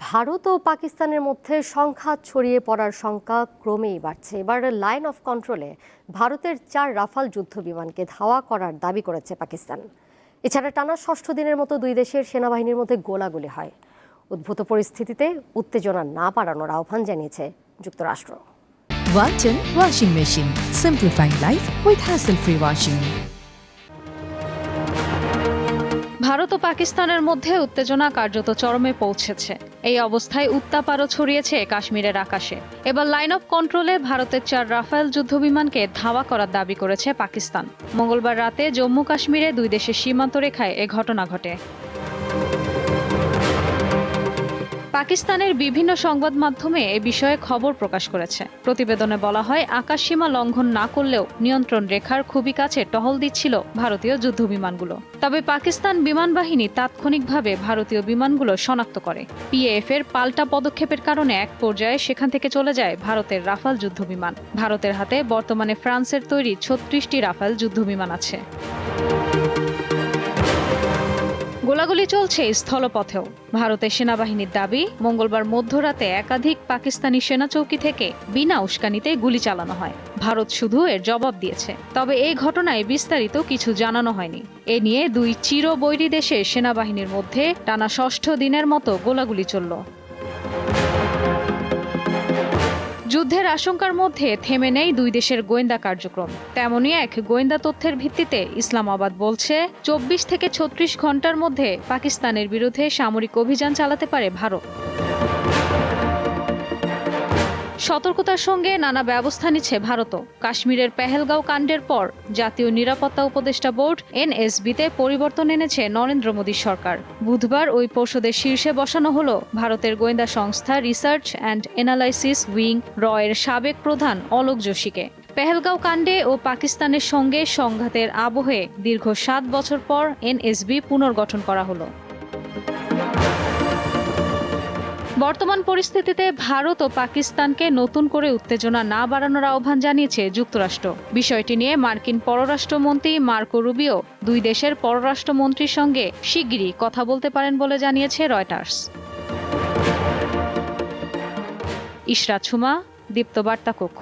ভারত ও পাকিস্তানের মধ্যে সংঘাত ছড়িয়ে পড়ার সংখ্যা ক্রমেই বাড়ছে এবার লাইন অফ কন্ট্রোলে ভারতের চার রাফাল যুদ্ধ বিমানকে ধাওয়া করার দাবি করেছে পাকিস্তান এছাড়া টানা ষষ্ঠ দিনের মতো দুই দেশের সেনাবাহিনীর মধ্যে গোলাগুলি হয় উদ্ভূত পরিস্থিতিতে উত্তেজনা না বাড়ানোর আহ্বান জানিয়েছে যুক্তরাষ্ট্র Walton Washing Machine. Simplifying life with hassle-free washing. Bharat ও পাকিস্তানের মধ্যে উত্তেজনা কার্যত চরমে পৌঁছেছে। এই অবস্থায় উত্তাপ আরও ছড়িয়েছে কাশ্মীরের আকাশে। এবার লাইন অফ কন্ট্রোলে ভারতের চার রাফায়েল যুদ্ধবিমানকে ধাওয়া করার দাবি করেছে পাকিস্তান। মঙ্গলবার রাতে জম্মু কাশ্মীরে দুই দেশের সীমান্ত রেখায় এ ঘটনা ঘটে। পাকিস্তানের বিভিন্ন সংবাদ মাধ্যমে এ বিষয়ে খবর প্রকাশ করেছে। প্রতিবেদনে বলা হয়, আকাশসীমা লঙ্ঘন না করলেও নিয়ন্ত্রণ রেখার খুবই কাছে টহল দিচ্ছিল ভারতীয় যুদ্ধবিমানগুলো। তবে পাকিস্তান বিমান বাহিনী তাৎক্ষণিকভাবে ভারতীয় বিমানগুলো শনাক্ত করে। পিএএফ এর পাল্টা পদক্ষেপের কারণে এক পর্যায়ে সেখান থেকে চলে যায় ভারতের রাফাল যুদ্ধবিমান। ভারতের হাতে বর্তমানে ফ্রান্সের তৈরি ছত্রিশটি রাফাল যুদ্ধবিমান আছে। গোলাগুলি চলছে স্থলপথেও। ভারতের সেনাবাহিনীর দাবি, মঙ্গলবার মধ্যরাতে একাধিক পাকিস্তানি সেনা চৌকি থেকে বিনা উস্কানিতে গুলি চালানো হয়। ভারত শুধু এর জবাব দিয়েছে। তবে এই ঘটনায় বিস্তারিত কিছু জানানো হয়নি। এ নিয়ে দুই চির বৈরী দেশের সেনাবাহিনীর মধ্যে টানা ষষ্ঠ দিনের মতো গোলাগুলি চলল। যুদ্ধের আশঙ্কার মধ্যে থেমে নেই দুই দেশের গোয়েন্দা কার্যক্রম। তেমনই এক গোয়েন্দা তথ্যের ভিত্তিতে ইসলামাবাদ বলছে, চব্বিশ থেকে ছত্রিশ ঘণ্টার মধ্যে পাকিস্তানের বিরুদ্ধে সামরিক অভিযান চালাতে পারে ভারত। সতর্কতার সঙ্গে নানা ব্যবস্থা নিচ্ছে ভারতও। কাশ্মীরের পেহেলগাঁও কাণ্ডের পর জাতীয় নিরাপত্তা উপদেষ্টা বোর্ড এনএসবিতে পরিবর্তন এনেছে নরেন্দ্র মোদী সরকার। বুধবার ওই পর্ষদের শীর্ষে বসানো হল ভারতের গোয়েন্দা সংস্থা রিসার্চ অ্যান্ড এনালাইসিস উইং রয়ের সাবেক প্রধান অলোক যোশীকে। পেহেলগাঁও কাণ্ডে ও পাকিস্তানের সঙ্গে সংঘাতের আবহে দীর্ঘ সাত বছর পর এনএসবি পুনর্গঠন করা হলো। বর্তমান পরিস্থিতিতে ভারত ও পাকিস্তানকে নতুন করে উত্তেজনা না বাড়ানোর আহ্বান জানিয়েছে যুক্তরাষ্ট্র। বিষয়টি নিয়ে মার্কিন পররাষ্ট্রমন্ত্রী মার্কো রুবিও দুই দেশের পররাষ্ট্রমন্ত্রীর সঙ্গে শিগগিরই কথা বলতে পারেন বলে জানিয়েছে রয়টার্স। ইশরাত ছুমা দীপ্তবার্তা কক্ষ